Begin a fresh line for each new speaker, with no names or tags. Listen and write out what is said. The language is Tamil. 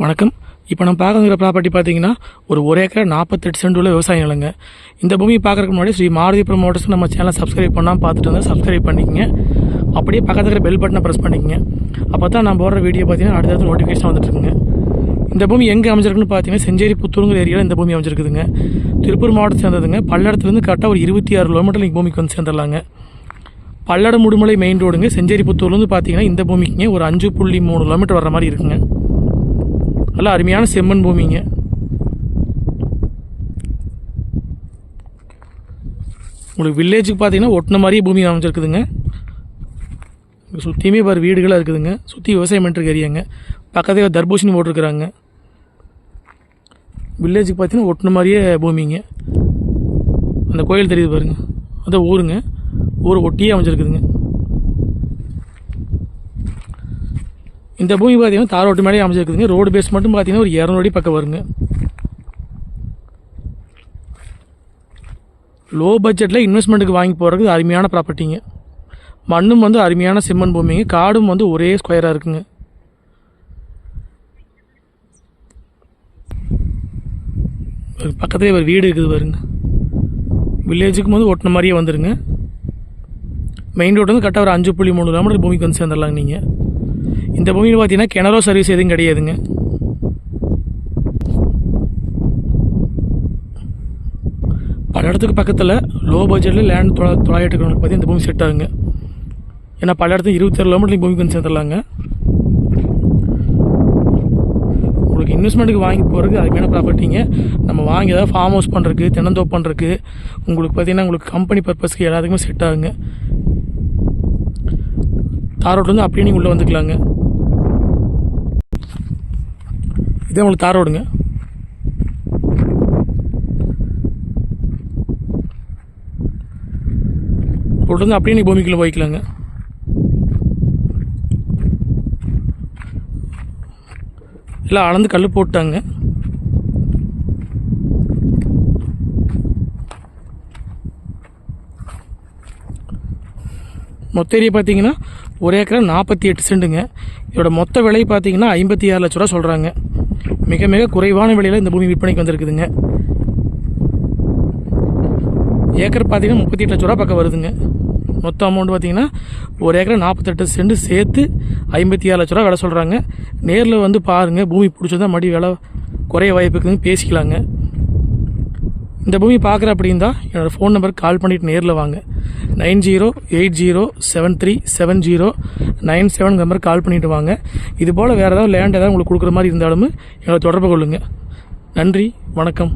வணக்கம். இப்போ நம்ம பார்க்குற ப்ராப்பர்ட்டி பார்த்தீங்கன்னா ஒரு ஒரு ஏக்கர் நாற்பத்தெட்டு சென்ட் உள்ள விவசாய நிலங்க இந்த பூமி பார்க்குறதுக்கு முன்னாடி ஸ்ரீ மாருதி ப்ரமோட்டர்ஸ் நம்ம சேனலை சப்ஸ்கிரைப் பண்ணால் பார்த்துட்டு இருந்தால் சப்ஸ்கிரைப் பண்ணிக்கங்க. அப்படியே பக்கத்தில் இருக்கிற பெல் பட்டனை ப்ரெஸ் பண்ணிக்கங்க. அப்போ தான் நான் போடுற வீடியோ பார்த்தீங்கன்னா அடுத்தடுத்து நோட்டிஃபிகேஷன் வந்துட்டுருக்குங்க இந்த பூமி எங்கே அமைஞ்சிருக்குன்னு பார்த்தீங்கன்னா செஞ்சேரி புத்தூருங்கிற ஏரியாவில் இந்த பூமி அமைஞ்சிருக்குதுங்க. திருப்பூர் மாவட்டம் சேர்ந்ததுங்க. பல்லடத்துலேருந்து கரெக்டாக ஒரு இருபத்தி ஆறு கிலோமீட்டர் நீங்கள் பூமிக்கு வந்து சேர்ந்துடலாங்க. பல்லட முடுமலை மெயின் ரோடுங்க செஞ்சேரி புத்தூர்லேருந்து பார்த்தீங்கன்னா இந்த பூமிக்குங்க ஒரு அஞ்சு புள்ளி மூணு கிலோமீட்டர் வர மாதிரி இருக்குங்க. நல்ல அருமையான செம்மண் பூமிங்க. உங்களுக்கு வில்லேஜுக்கு பார்த்தீங்கன்னா ஒட்டின மாதிரியே பூமி அமைஞ்சிருக்குதுங்க சுற்றியுமே பாரு வீடுகளாக இருக்குதுங்க. சுற்றி விவசாயம் பண்ணிட்டு ஏரியாங்க பக்கத்தில் தர்பூசணி போட்டிருக்கிறாங்க. வில்லேஜுக்கு பார்த்தீங்கன்னா ஒட்டின மாதிரியே பூமிங்க. அந்த கோயில் தெரியுது பாருங்க. அந்த ஊருங்க. ஊர் ஒட்டியே அமைஞ்சிருக்குதுங்க. இந்த பூமி பார்த்தீங்கன்னா தார் ரோட்டு மேலே அமைச்சிருக்குதுங்க ரோடு பேஸ் மட்டும் பார்த்தீங்கன்னா ஒரு இரநூறு அடி பக்கம் வருங்க. லோ பட்ஜெட்டில் இன்வெஸ்ட்மெண்ட்டுக்கு வாங்கி போகிறதுக்கு அருமையான ப்ராப்பர்ட்டிங்க மண்ணும் வந்து அருமையான செம்மண் பூமிங்க. காடும் வந்து ஒரே ஸ்கொயராக இருக்குங்க. ஒரு பக்கத்துலேயே ஒரு வீடு இருக்குது பாருங்க. வில்லேஜுக்கும் வந்து ஒட்டின மாதிரியே வந்துடுங்க மெயின் ரோடு வந்து கரெக்டாக ஒரு அஞ்சு புள்ளி மூணு கிலோமீட்டர் பூமிக்கு வந்து சேர்ந்துடலாங்க நீங்கள் இந்த பூமியில் பார்த்தீங்கன்னா கிணறோ சர்வீஸ் எதுவும் கிடையாதுங்க. பல இடத்துக்கு பக்கத்தில் லோ பட்ஜெட்டில் லேண்ட் தொள்ளா தொள்ளாயிரத்து பார்த்தீங்கன்னா இந்த பூமி செட் ஆகுங்க. ஏன்னா பல்லடத்துக்கு இருபத்தாறு கிலோமீட்டர் பூமிக்கு வந்து சேர்ந்துடலாங்க. உங்களுக்கு இன்வெஸ்ட்மெண்ட்டுக்கு வாங்கி போகிறதுக்கு அதுக்கான ப்ராப்பர்ட்டிங்க நம்ம வாங்கி ஏதாவது ஃபார்ம் ஹவுஸ் பண்ணுறதுக்கு தென்னந்தோப்பு பண்ணுறதுக்கு உங்களுக்கு பார்த்தீங்கன்னா உங்களுக்கு கம்பெனி பர்பஸ்க்கு எல்லாத்துக்குமே செட் ஆகுங்க. தார் ரோட்லேருந்து அப்படியே நீங்கள் உள்ளே வந்துக்கலாங்க. இதே உங்களுக்கு தார் ரோடுங்க. ரோட்லேருந்து அப்படியே நீ பூமிக்குள்ளே போய்க்கலாங்க. எல்லாம் அளந்து கல் போட்டாங்க. மொத்த ஏரியா பார்த்தீங்கன்னா ஒரு ஏக்கரை நாற்பத்தி எட்டு சென்ட்டுங்க இதோட மொத்த விலை பார்த்தீங்கன்னா ஐம்பத்தி ஆறு லட்ச ரூபா சொல்கிறாங்க மிக மிக குறைவான விலையில் இந்த பூமி விற்பனைக்கு வந்திருக்குதுங்க. ஏக்கர் பார்த்தீங்கன்னா முப்பத்தி எட்டு லட்ச ரூபா பக்கம் வருதுங்க. மொத்த அமௌண்ட் பார்த்தீங்கன்னா ஒரு ஏக்கர் நாற்பத்தெட்டு சென்ட் சேர்த்து ஐம்பத்தி ஆறு லட்ச ரூபா விலை சொல்கிறாங்க நேரில் வந்து பாருங்கள் பூமி பிடிச்சதா மறுபடியும் விலை குறைய வாய்ப்பு இருக்குதுன்னு பேசிக்கலாங்க. இந்த பூமி பார்க்குற அப்படின்னா என்னோடய ஃபோன் நம்பருக்கு கால் பண்ணிவிட்டு நேரில் வாங்க. Nine zero eight zero seven three seven zero nine seven number call பண்ணிவிட்டு வாங்க. இது போல் வேறு ஏதாவது லேண்ட் ஏதாவது உங்களுக்கு கொடுக்குற மாதிரி இருந்தாலும் எங்களை தொடர்பு கொள்ளுங்கள் நன்றி வணக்கம்.